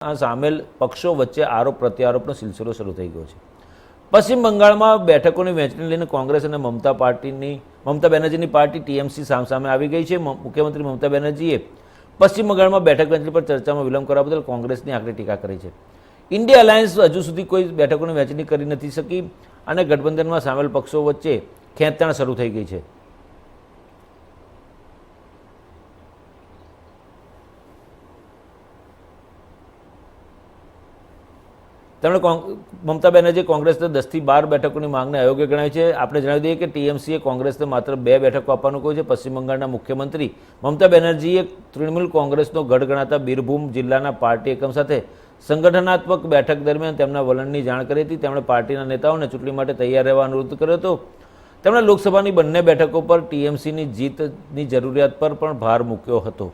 આ સામેલ પક્ષો વચ્ચે આરોપ પ્રત્યારોપનો સિલસિલો શરૂ થઈ ગયો છે. પશ્ચિમ બંગાળમાં બેઠકોની વહેંચણી લઈને કોંગ્રેસ અને મમતા પાર્ટીની, મમતા બેનર્જીની પાર્ટી ટીએમસી સામસામે આવી ગઈ છે. મુખ્યમંત્રી મમતા બેનર્જીએ પશ્ચિમ બંગાળમાં બેઠક વહેંચણી પર ચર્ચામાં વિલંબ કરવા બદલ કોંગ્રેસની આકરી ટીકા કરી છે. ઇન્ડિયા અલાયન્સ હજુ સુધી કોઈ બેઠકોની વહેંચણી કરી નથી શકી અને ગઠબંધનમાં સામેલ પક્ષો વચ્ચે ખેંચતાણ શરૂ થઈ ગઈ છે. તેમણે મમતા બેનર્જીએ કોંગ્રેસને દસથી બાર બેઠકોની માંગને અયોગ્ય ગણાવી છે. આપણે જણાવી દઈએ કે ટીએમસીએ કોંગ્રેસને માત્ર બે બેઠકો આપવાનું કહ્યું છે. પશ્ચિમ બંગાળના મુખ્યમંત્રી મમતા બેનર્જીએ તૃણમૂલ કોંગ્રેસનો ગઢ ગણાતા બીરભૂમ જિલ્લાના પાર્ટી એકમ સાથે સંગઠનાત્મક બેઠક દરમિયાન તેમના વલણની જાણ કરી હતી. તેમણે પાર્ટીના નેતાઓને ચૂંટણી માટે તૈયાર રહેવા અનુરોધ કર્યો હતો. તેમણે લોકસભાની બંને બેઠકો પર ટીએમસીની જીતની જરૂરિયાત પર પણ ભાર મૂક્યો હતો.